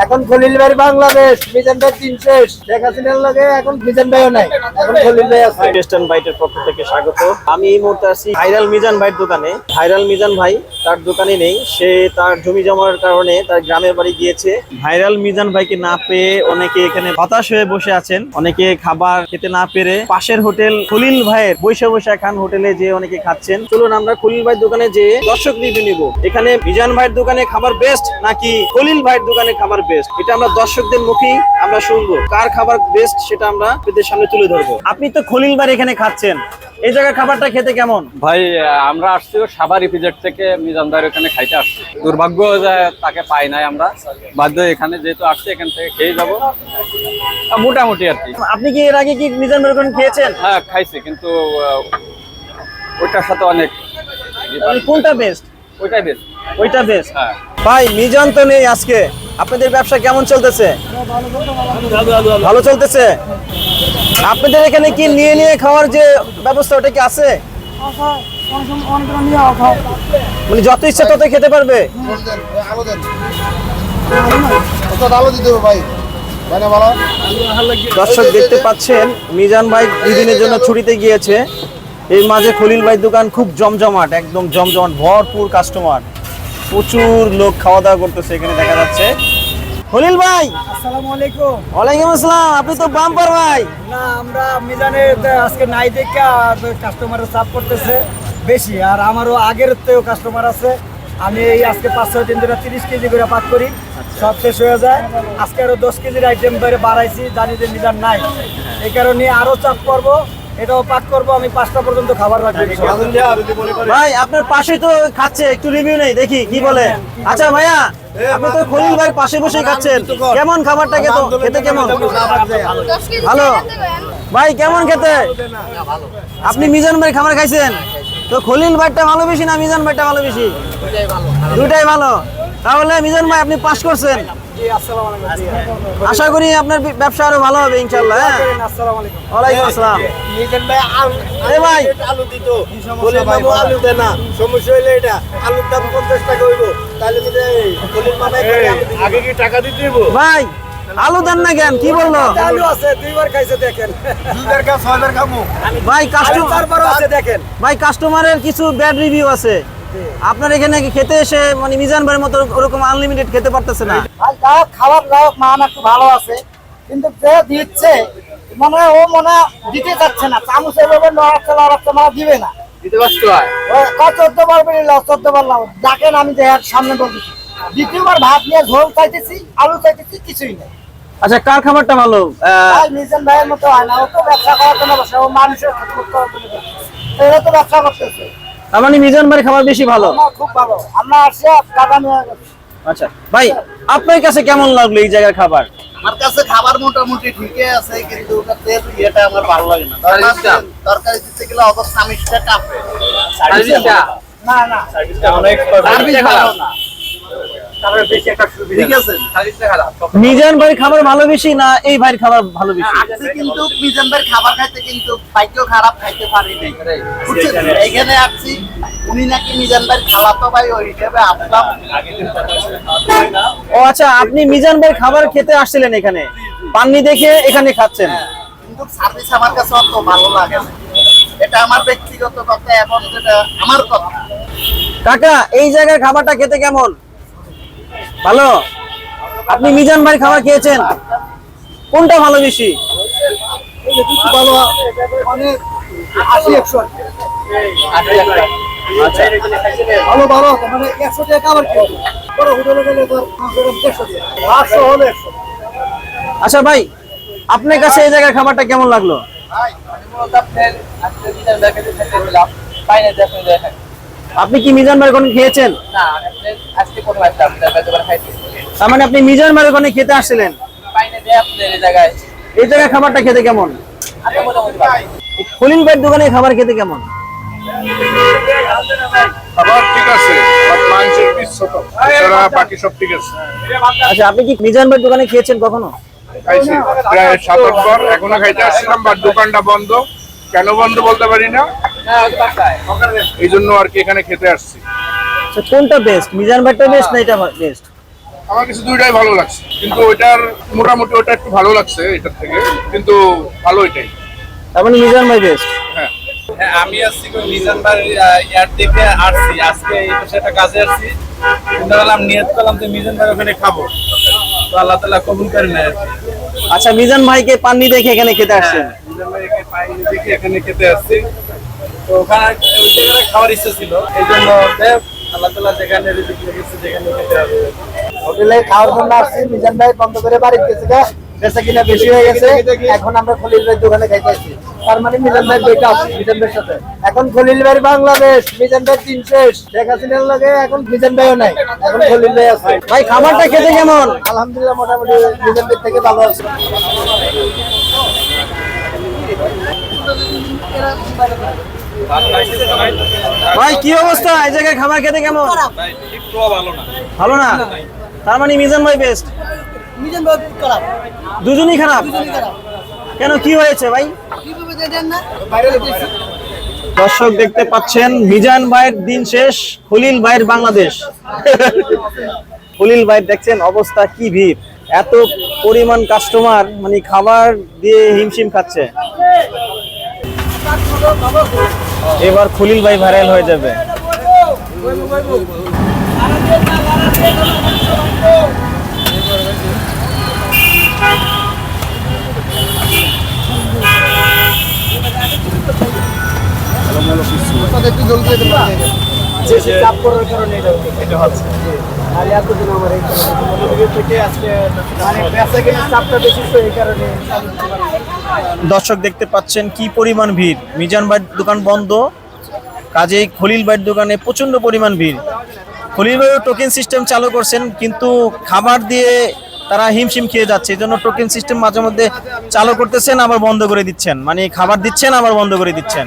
এখন খলিল ভাই বাংলাদেশ, মিজান ভাই তিন শেষ শেখ হাসিনার লগে এখন মিজান ভাইও নাই। এখন খলিল ভাই আছে। ওয়েস্টার্ন বাইটের পক্ষ থেকে স্বাগত। আমি এই মুহূর্তে আছি ভাইরাল মিজান ভাইয়ের দোকানে। ভাইরাল মিজান ভাই তার দোকানে নেই। সে তার জমি জমার কারণে তার গ্রামের বাড়ি গিয়েছে। ভাইরাল মিজান ভাইকে না পেয়ে অনেকে এখানে হতাশ হয়ে বসে আছেন। অনেকে খাবার খেতে না পেরে পাশের হোটেল খলিল ভাইয়ের বৈশা বৈশা খান হোটেলে যে অনেকে খাচ্ছেন। চলুন আমরা খলিল ভাইয়ের দোকানে যে দর্শক রিভিউ নিব। এখানে মিজান ভাইয়ের দোকানে খাবার বেস্ট নাকি খলিল ভাইয়ের দোকানে খাবার বেস্ট এটা আমরা দর্শকদের মুখেই আমরা শুনব। কার খাবার বেস্ট সেটা আমরা আপনাদের সামনে তুলে ধরবো। আপনি তো খলিল ভাই এখানে খাচ্ছেন। এই জায়গায় খাবারটা খেতে কেমন? ভাই আমরা আসছি সাবার ইপিজেড থেকে মিজানদার ওখানে খাইতে আসছি। দুর্ভাগ্য যে তাকে পাই নাই আমরা। বাধ্য এখানে যেহেতু আসছি এখান থেকে খেয়ে যাব। মোটামুটি আর কি। আপনি কি এর আগে কি মিজান ভাইয়ের ওখানে খেয়েছেন? হ্যাঁ খাইছি কিন্তু ওইটার সাথে অনেক কোনটা বেস্ট ওইটাই বেস্ট ওইটা বেস্ট হ্যাঁ। ভাই মিজান তো নেই আজকে। আপনাদের ব্যবসা কেমন চলতেছে? ভালো চলতেছে? আপনাদের এখানে কি নিয়ে নিয়ে খাওয়ার যে ব্যবস্থা, ওটা কি আছে? মানে যত ইচ্ছা তত খেতে পারবে? দর্শক দেখতে পাচ্ছেন, মিজান ভাই দুদিনের জন্য ছুটিতে গিয়েছে। এই মাঝে খলিল ভাই দোকান খুব জমজমাট, একদম জমজমাট, ভরপুর কাস্টমার প্রচুর লোক খাওয়া দাওয়া করতেছে এখানে দেখা যাচ্ছে। খলিল ভাই! আসসালামু আলাইকুম। ওয়ালাইকুম আসসালাম আপনি তো বাম্পার ভাই। না আমরা মিজানের আজকে নাই দেখে কাস্টমারের চাপ করতেছে বেশি আর আমারও আগের থেকেও কাস্টমার আছে। আমি এই আজকে পাঁচ ছয় দিন ধরে তিরিশ কেজি করে পাক করি সব শেষ হয়ে যায়। আজকে আরও দশ কেজির আইটেম ধরে বাড়াইছি জানি যে মিজান নাই। এই কারণে আরও চাপ করব। এটাও পাক করব আমি পাঁচটা পর্যন্ত খাবার রাখব ভাই আপনার পাশে তো খাচ্ছে একটু রিভিউ নেই দেখি কি বলে। আচ্ছা ভাইয়া আপনি তো খলিল ভাই পাশে বসে খাচ্ছেন। কেমন খাবারটা খেতে খেতে কেমন? ভালো ভাই। কেমন খেতে? আপনি মিজান ভাই খাবার খাইছেন? তো খলিল ভাইটা ভালো বেশি না মিজান ভাইটা ভালো বেশি? দুটাই ভালো। তাহলে মিজান ভাই আপনি পাস করছেন। জি আসসালামু আলাইকুম জি। আশা করি আপনার ব্যবসা আরও ভালো হবে ইনশাল্লাহ হ্যাঁ? ওয়ালাইকুম আসসালাম। মিজান ভাই আলু এ ভাই। আলু দিত। কলির মামু আলু দেয় না। সমস্যা হইলে এটা আলুর দাম পঞ্চাশ টাকা হইব। তাহলে মিলে কলির মামা আগে কি টাকা দিতে হইব? ভাই আলু দেন না কেন? কি বলল? আলু আছে দুইবার খাইছে দেখেন। দুইবার কা ছয়বার খামু। ভাই কাস্টমার আছে দেখেন। ভাই কাস্টমারের কিছু ব্যাড রিভিউ আছে। আপনার এখানে কি খেতে এসে মানে মিজান ভাইয়ের মতো ওরকম আনলিমিটেড খেতে পারতেছে না? খাবার যাও মান একটু ভালো আছে। কিন্তু যে দিচ্ছে মনে হয় ও মনে দিতে চাচ্ছে না। চামচ এভাবে লড়াচ্ছে লড়াচ্ছে মানে দিবে না। দিতে কষ্ট হয়। চোদ্দ বার বেরিয়ে চোদ্দ বার লাও ডাকেন আমি সামনে বলতেছি। দ্বিতীয়বার ভাত নিয়ে ঝোল চাইতেছি আলু চাইতেছি কিছুই নেই। আচ্ছা কার খাবারটা ভালো? মিজান ভাইয়ের মতো হয় না। ও তো ব্যবসা করার জন্য বসে ও মানুষের খেদমত করার জন্য বসে। এরা তো ব্যবসা করতেছে। তার মানে মিজান ভাই খাবার বেশি ভালো? খুব ভালো। আমরা আসছি টাকা নিয়ে আচ্ছা ভাই আপনার কাছে কেমন লাগল এই জায়গার খাবার? আমার কাছে খাবার মোটামুটি ঠিকই আছে কিন্তু ওটা তেল ইয়েটা আমার ভালো লাগে না। তরকারি- তরকারি দিতে গেলে অত সামিজটা কাঁপে না না। অনেক ভালো না। ঠিক আছে মিজান ভাইয়ের খাবার ভালো বেশি না এই ভাইয়ের খাবার ভালো বেশি আসছে কিন্তু মিজানদের খাবার খাইতে কিন্তু বাইকেও খারাপ খাইতে পারি নাই। এইখানে আসছি উনি নাকি মিজানদের খালাতো ভাই ওই হিসেবে আসলাম। ও আচ্ছা আপনি মিজান ভাইয়ের খাবার খেতে আসছিলেন এখানে? পাননি দেখে এখানে খাচ্ছেন? কিন্তু সার্ভিস আমার কাছে অত ভালো লাগে এটা আমার ব্যক্তিগত কথা এখন যেটা আমার কথা। কাকা এই জায়গার খাবারটা খেতে কেমন? ভালো। আপনি মিজান ভাইয়ের খাবার খেয়েছেন? কোনটা ভালো বেশি? ভালো আশি একশো আচ্ছা মানে একশো বড় হোটেলে হলে একশো আচ্ছা ভাই আপনার কাছে এই জায়গার খাবারটা কেমন লাগল আপনি কি মিজান ওখানে খেয়েছেন? তার মানে আপনি মিজান ওখানে খেতে আসছিলেন? এই জায়গার খাবারটা খেতে কেমন? এই খলিল ভাইয়ের দোকানে খাবার খেতে কেমন? খাবার ঠিক আছে সব মাংসের পিস ছোট। এছাড়া বাকি সব ঠিক আছে। আচ্ছা আপনি কি মিজান ভাইয়ের দোকানে খেয়েছেন কখনো? খাইছি প্রায় সাত এখনও খাইতে আসছিলাম দোকানটা বন্ধ। কেন বন্ধ বলতে পারি না। এই জন্য আর কি এখানে খেতে আসছি। আচ্ছা কোনটা বেস্ট মিজান ভাইটা বেস্ট না এটা বেস্ট আমার কাছে দুইটাই ভালো লাগছে। কিন্তু ওইটার মোটামুটি ওটা একটু ভালো লাগছে এটার থেকে কিন্তু ভালো এটাই। তার মানে মিজান ভাই বেস্ট হ্যাঁ। হ্যাঁ আমি আসছি মিজান ভাই ইয়ার থেকে আসছি। আজকে একটা কাজে আসছি। চিন্তা করলাম নিয়ত করলাম তো মিজান ভাই ওখানে খাব। তো আল্লাহ তালা কবুল করে নেয় আচ্ছা মিজান ভাইকে পান্নি দেখে এখানে খেতে আসছেন? মিজান ভাইকে পাইনি দেখে এখানে খেতে আসছি। তো ওখানে ওই জায়গায় খাওয়ার ইচ্ছা ছিল। এই জন্য আল্লাহ তালা যেখানে যেখানে হোটেলে খাওয়ার জন্য আসছি মিজান ভাই বন্ধ করে বাড়ি গেছে বেচা কিনা বেশি হয়ে গেছে। এখন আমরা খলিল ভাই দোকানে খাইতে আসছি। তার মানে মিজান ভাই বইটা আছে মিজান ভাইয়ের সাথে। এখন খলিল ভাই বাংলাদেশ মিজান ভাই তিন শেষ শেখ হাসিনার লগে এখন মিজান ভাইও নাই এখন খলিল ভাই আছে। ভাই খাবারটা খেতে কেমন? আলহামদুলিল্লাহ মোটামুটি মিজান ভাই থেকে ভালো আছে। ভাই কি অবস্থা? এই জায়গায় খাবার খেতে কেমন? ভালো না? তার মানে মিজান ভাই বেস্ট মিজান ভাই খারাপ। দুজনই খারাপ? কেন কি হয়েছে ভাই? দর্শক দেখতে পাচ্ছেন মিজান ভাইয়ের দিন শেষ খলিল ভাইয়ের বাংলাদেশ। খলিল ভাই দেখছেন অবস্থা কি ভিড়। এত পরিমাণ কাস্টমার মানে খাবার দিয়ে হিমশিম খাচ্ছে। এবার খুলিল ভাই ভাইরাল হয়ে যাবে। বেশি চাপ করার কারণে এটা এটা হচ্ছে। নাহলে এতদিন আমার এই থেকে আজকে মানে বেচা চাপটা বেশি তো এই কারণে দর্শক দেখতে পাচ্ছেন কি পরিমাণ ভিড়। মিজান ভাইয়ের দোকান বন্ধ কাজেই খলিল ভাইয়ের দোকানে প্রচণ্ড পরিমাণ ভিড়। খলিল ভাইও টোকেন সিস্টেম চালু করছেন কিন্তু খাবার দিয়ে তারা হিমশিম খেয়ে যাচ্ছে এই জন্য টোকেন সিস্টেম মাঝে মধ্যে চালু করতেছেন আবার বন্ধ করে দিচ্ছেন। মানে খাবার দিচ্ছেন আবার বন্ধ করে দিচ্ছেন।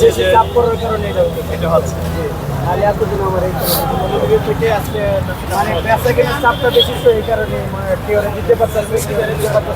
বেশি চাপ করার কারণে এটা হচ্ছে। নাহলে এতদিন আমার এই মনোযোগের থেকে আজকে মানে বেচা কিনা চাপটা বেশি তো এই কারণে মানে কেউ দিতে পারতেছে দিতে পারতেছে